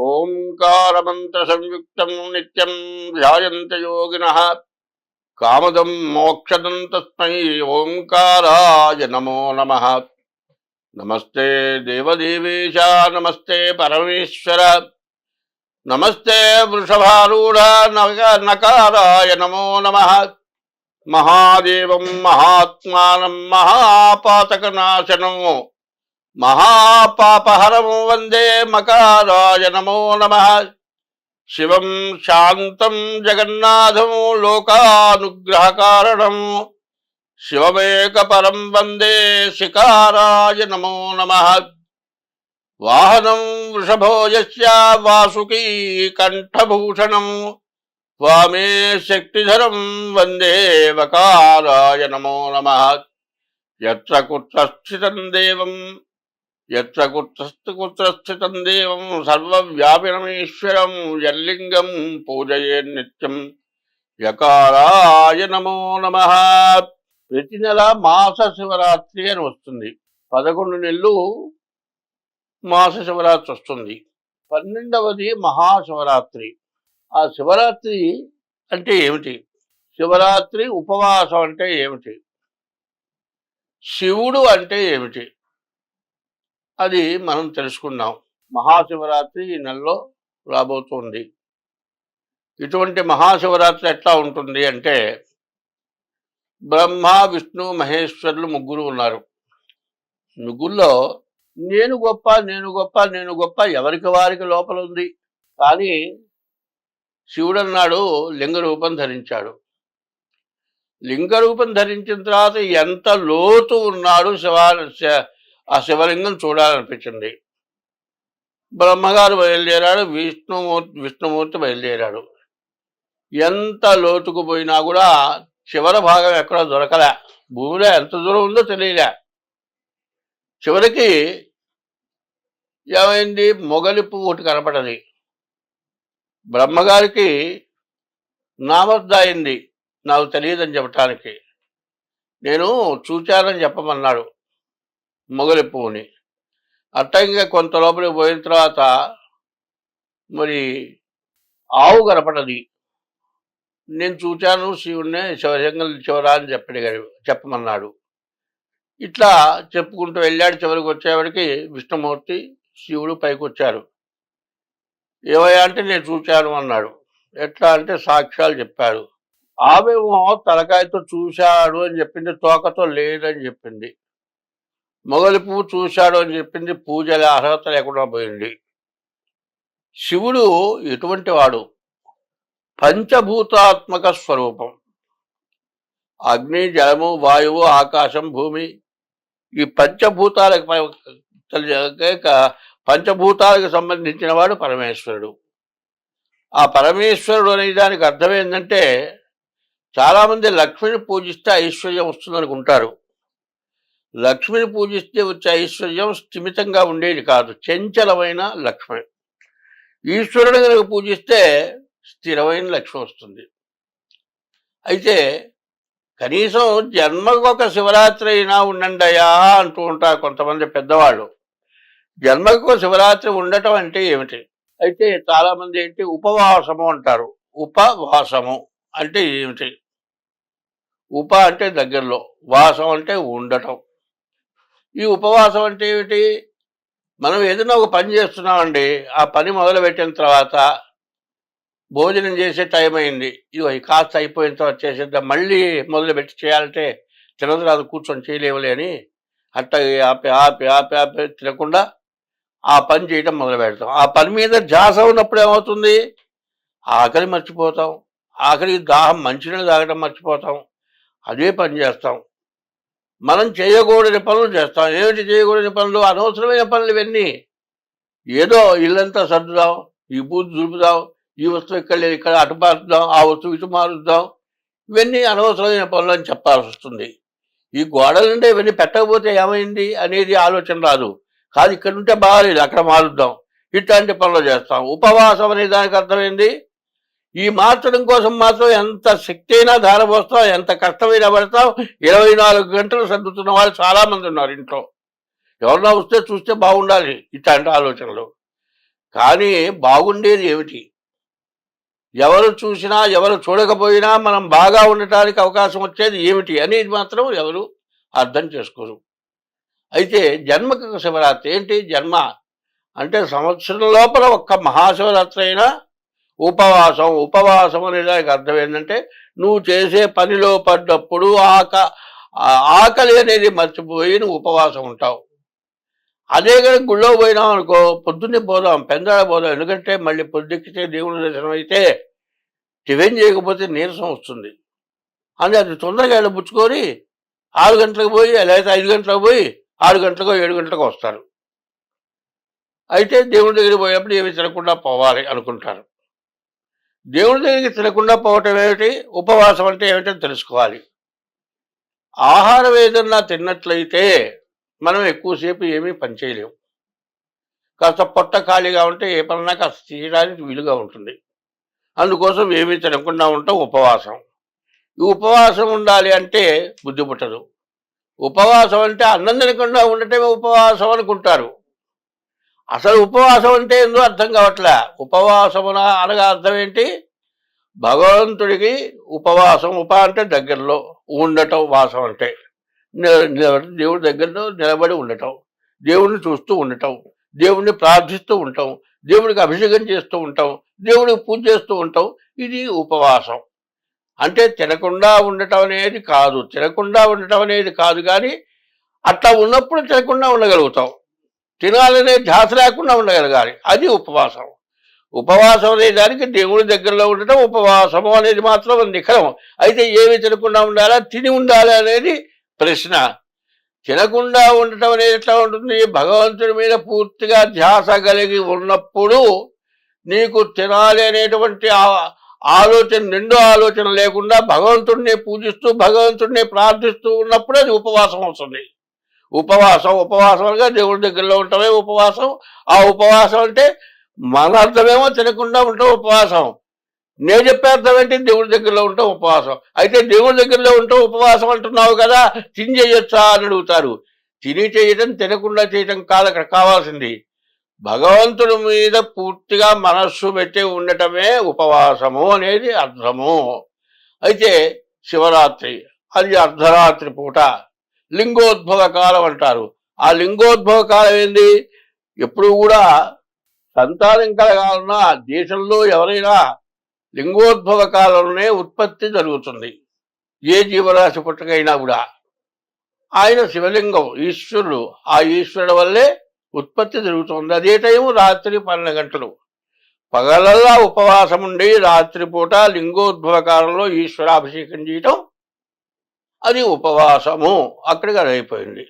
ఓంకారమంత్ర సంయుక్తం నిత్యం ధ్యాయంత యోగిన. కామదం మోక్షదం తస్మై ఓంకారాయ నమో నమ. నమస్తే దేవదేవేశ నమస్తే పరమేశ్వర. నమస్తే వృషభారూఢ నగ- నకారాయ నమో నమ. మహాదేవం మహాత్మానం మహాపాతకనాశనం. మహాపాపహరం వందే మకారాయ నమో నమ. శివం శాంతం జగన్నాథం లోకానుగ్రహకారణం. శివమేక పరం వందే శికారాయ నమో నమ. వాహనం వృషభోజస్య వాసుకీ కంఠభూషణం. స్వామే శక్తిధరం వందే వకారాయ నమో నమ. ఎత్ర కుత్ర స్థితం దేవం యత్ర కుత్రస్తు కుత్ర దేవం సర్వవ్యాపినమీశ్వరం యల్లింగం పూజయే నిత్యం. యకారాయ నమో నమ. ప్రతి నెల మాస శివరాత్రి అని వస్తుంది. పదకొండు నెలలు మాస శివరాత్రి వస్తుంది. పన్నెండవది మహాశివరాత్రి. ఆ శివరాత్రి అంటే ఏమిటి? శివరాత్రి ఉపవాసం అంటే ఏమిటి? శివుడు అంటే ఏమిటి? అది మనం తెలుసుకున్నాం. మహాశివరాత్రి ఈ నెలలో రాబోతుంది. ఇటువంటి మహాశివరాత్రి ఎట్లా ఉంటుంది అంటే బ్రహ్మ విష్ణు మహేశ్వరులు ముగ్గురు ఉన్నారు. ముగ్గురులో నేను గొప్ప నేను గొప్ప నేను గొప్ప ఎవరికి వారికి లోపల ఉంది. కానీ శివుడు అన్నాడు లింగ రూపం ధరించాడు. లింగ రూపం ధరించిన తర్వాత ఎంత లోతు ఉన్నాడు శివ ఆ శివలింగం చూడాలనిపించింది. బ్రహ్మగారు బయలుదేరాడు విష్ణుమూర్తి విష్ణుమూర్తి బయలుదేరాడు. ఎంత లోతుకు పోయినా కూడా చివరి భాగం ఎక్కడో దొరకలే. భూమిలో ఎంత దూరం ఉందో తెలియలే. చివరికి ఏమైంది? మొగలి పువ్వు ఒకటి కనపడది. బ్రహ్మగారికి నామద్దాయింది నాకు తెలియదని చెప్పటానికి. నేను చూచానని చెప్పమన్నాడు. మొగలిపోని. అట్టంగా కొంత లోపలికి పోయిన తర్వాత మరి ఆవు కనపడది. నేను చూచాను శివుణ్ణి శివశంకర్ చివరా అని చెప్పడిగాడు చెప్పమన్నాడు. ఇట్లా చెప్పుకుంటూ వెళ్ళాడు చివరికి వచ్చేవాడికి విష్ణుమూర్తి శివుడు పైకి వచ్చారు ఏవయ్యా అంటే నేను చూశాను అన్నాడు. ఎట్లా అంటే సాక్ష్యాలు చెప్పాడు. ఆమె తలకాయతో చూశాడు అని చెప్పింది తోకతో లేదని చెప్పింది. మొగలి పువ్వు చూశాడు అని చెప్పింది పూజల అర్హత లేకుండా పోయింది. శివుడు ఎటువంటి వాడు. పంచభూతాత్మక స్వరూపం. అగ్ని జలము వాయువు ఆకాశం భూమి. ఈ పంచభూతాలకు పంచభూతాలకు సంబంధించిన వాడు పరమేశ్వరుడు. ఆ పరమేశ్వరుడు అనే దానికి అర్థం ఏంటంటే చాలామంది లక్ష్మిని పూజిస్తే ఐశ్వర్యం వస్తుంది అనుకుంటారు లక్ష్మిని పూజిస్తే వచ్చే ఐశ్వర్యం స్థిమితంగా ఉండేది కాదు. చంచలమైన లక్ష్మి. ఈశ్వరుడు కనుక పూజిస్తే స్థిరమైన లక్ష్మి వస్తుంది. అయితే కనీసం జన్మకు ఒక శివరాత్రి అయినా ఉండండియా అంటూ ఉంటారు కొంతమంది పెద్దవాళ్ళు. జన్మకు ఒక శివరాత్రి ఉండటం అంటే ఏమిటి? అయితే చాలామంది ఏంటి? ఉపవాసము అంటారు. ఉపవాసము అంటే ఏమిటి? ఉప అంటే దగ్గరలో వాసం అంటే ఉండటం. ఈ ఉపవాసం అంటే ఏమిటి? మనం ఏదైనా ఒక పని చేస్తున్నామండి ఆ పని మొదలుపెట్టిన తర్వాత భోజనం చేసే టైం అయింది. ఇగో ఈ కాస్త అయిపోయిన తర్వాత చేసేద్దాం మళ్ళీ మొదలుపెట్టి చేయాలంటే తినదురాదు కూర్చొని చేయలేవులే అని అట్ట ఆపి ఆపి ఆపి ఆపి తినకుండా ఆ పని చేయడం మొదలు పెడతాం. ఆ పని మీద జాస ఉన్నప్పుడు ఏమవుతుంది? ఆకలి మర్చిపోతాం. ఆకలికి దాహం మంచినీళ్ళు తాగడం మర్చిపోతాం. అదే పని చేస్తాం. మనం చేయకూడని పనులు చేస్తాం. ఏమిటి చేయకూడని పనులు? అనవసరమైన పనులు ఇవన్నీ. ఏదో ఇల్లంతా సర్దుదాం ఈ బూత్ దులుపుదాం ఈ వస్తువు ఇక్కడ లేదు ఇక్కడ అటు మారుద్దాం ఆ వస్తువు ఇటు మారుద్దాం. ఇవన్నీ అనవసరమైన పనులు అని చెప్పాల్సి వస్తుంది. ఈ గోడల నుండి ఇవన్నీ పెట్టకపోతే ఏమైంది అనేది ఆలోచన రాదు. కాదు ఇక్కడ ఉంటే బాగాలేదు అక్కడ మారుద్దాం. ఇట్లాంటి పనులు చేస్తాం. ఉపవాసం అనే దానికి అర్థమైంది. ఈ మార్చడం కోసం మాత్రం ఎంత శక్తి అయినా ధారపోస్తాం ఎంత కష్టమైనా పడతాం ఇరవై నాలుగు గంటలు సర్దుతున్న వాళ్ళు చాలా మంది ఉన్నారు ఇంట్లో. ఎవరన్నా వస్తే చూస్తే బాగుండాలి ఇట్లాంటి ఆలోచనలు. కానీ బాగుండేది ఏమిటి? ఎవరు చూసినా ఎవరు చూడకపోయినా మనం బాగా ఉండటానికి అవకాశం వచ్చేది ఏమిటి అనేది మాత్రం ఎవరు అర్థం చేసుకోరు. అయితే జన్మకు శివరాత్రి ఏంటి? జన్మ అంటే సంవత్సరం లోపల ఒక్క మహాశివరాత్రి అయినా ఉపవాసం ఉపవాసం అనే దానికి అర్థం ఏంటంటే నువ్వు చేసే పనిలో పడ్డప్పుడు ఆక ఆకలి అనేది మర్చిపోయి నువ్వు ఉపవాసం ఉంటావు. అదే కనుక గుళ్ళో పోయినాం అనుకో పొద్దున్నే పోదాం పెందాడ పోదాం ఎందుకంటే మళ్ళీ పొద్దుక్కితే దేవుని దర్శనం అయితే టిఫిన్ చేయకపోతే నీరసం వస్తుంది. అందుకే అది తొందరగా వెళ్ళి పుచ్చుకొని ఆరు గంటలకు పోయి లేకపోతే ఐదు గంటలకు పోయి ఆరు గంటలకు ఏడు గంటలకు వస్తారు. అయితే దేవుడి దగ్గరికి పోయినప్పుడు ఏమి తినకుండా పోవాలి అనుకుంటారు. దేవుడి దగ్గరికి తినకుండా పోవటం ఏమిటి? ఉపవాసం అంటే ఏమిటో తెలుసుకోవాలి. ఆహారం ఏదన్నా తిన్నట్లయితే మనం ఎక్కువసేపు ఏమీ పనిచేయలేము కాస్త పొట్ట ఖాళీగా ఉంటే ఏ పనన్నా కాస్త చేయడానికి వీలుగా ఉంటుంది. అందుకోసం ఏమీ తినకుండా ఉంటాం ఉపవాసం. ఈ ఉపవాసం ఉండాలి అంటే బుద్ధి పుట్టదు. ఉపవాసం అంటే అన్నం తినకుండా ఉండటమే ఉపవాసం అనుకుంటారు. అసలు ఉపవాసం అంటే ఎందుకు అర్థం కావట్లే. ఉపవాసమున అనగా అర్థం ఏంటి? భగవంతుడికి ఉపవాసం ఉప అంటే దగ్గరలో ఉండటం వాసం అంటే. దేవుడి దగ్గరలో నిలబడి ఉండటం దేవుడిని చూస్తూ ఉండటం దేవుడిని ప్రార్థిస్తూ ఉంటాం దేవుడికి అభిషేకం చేస్తూ ఉంటాం దేవుడికి పూజ చేస్తూ ఉంటాం ఇది ఉపవాసం. అంటే తినకుండా ఉండటం అనేది కాదు. తినకుండా ఉండటం అనేది కాదు కానీ అట్లా ఉన్నప్పుడు తినకుండా ఉండగలుగుతాం. తినాలనే ధ్యాస లేకుండా ఉండగలగాలి. అది ఉపవాసం. ఉపవాసం అనే దానికి దేవుడి దగ్గరలో ఉండటం ఉపవాసము అనేది మాత్రం నిఖరం. అయితే ఏమి తినకుండా ఉండాలా? తిని ఉండాలి అనేది ప్రశ్న. తినకుండా ఉండటం అనేది ఎట్లా ఉంటుంది? భగవంతుడి మీద పూర్తిగా ధ్యాస కలిగి ఉన్నప్పుడు నీకు తినాలి అనేటువంటి ఆలోచన రెండో ఆలోచన లేకుండా భగవంతుడిని పూజిస్తూ భగవంతుడిని ప్రార్థిస్తూ ఉన్నప్పుడు అది ఉపవాసం అవుతుంది. ఉపవాసం ఉపవాసంగా దేవుడి దగ్గరలో ఉండటమే ఉపవాసం. ఆ ఉపవాసం అంటే మన అర్థమేమో తినకుండా ఉంటాం ఉపవాసం. నేను చెప్పే అర్థం ఏంటి? దేవుడి దగ్గరలో ఉంటాం ఉపవాసం. అయితే దేవుడి దగ్గరలో ఉంటాం ఉపవాసం అంటున్నావు కదా తిని చేయొచ్చా అని అడుగుతారు. తిని చేయటం తినకుండా చేయటం కాదు అక్కడ కావాల్సింది. భగవంతుడి మీద పూర్తిగా మనస్సు పెట్టి ఉండటమే ఉపవాసము అనేది అర్థము. అయితే శివరాత్రి అది అర్ధరాత్రి పూట. లింగోద్భవ కాలం అంటారు. ఆ లింగోద్భవ కాలం ఏంది? ఎప్పుడు కూడా సంతానం కలగాలన్నా దేశంలో ఎవరైనా లింగోద్భవ కాలంలోనే ఉత్పత్తి జరుగుతుంది. ఏ జీవరాశి పుట్టకైనా కూడా. ఆయన శివలింగం ఈశ్వరుడు. ఆ ఈశ్వరుడు వల్లే ఉత్పత్తి జరుగుతుంది. అదే టైము రాత్రి పన్నెండు గంటలు. పగలల్లా ఉపవాసం ఉండి రాత్రిపూట లింగోద్భవ కాలంలో ఈశ్వరాభిషేకం చేయటం అది ఉపవాసము. అక్కడికి అది అయిపోయింది.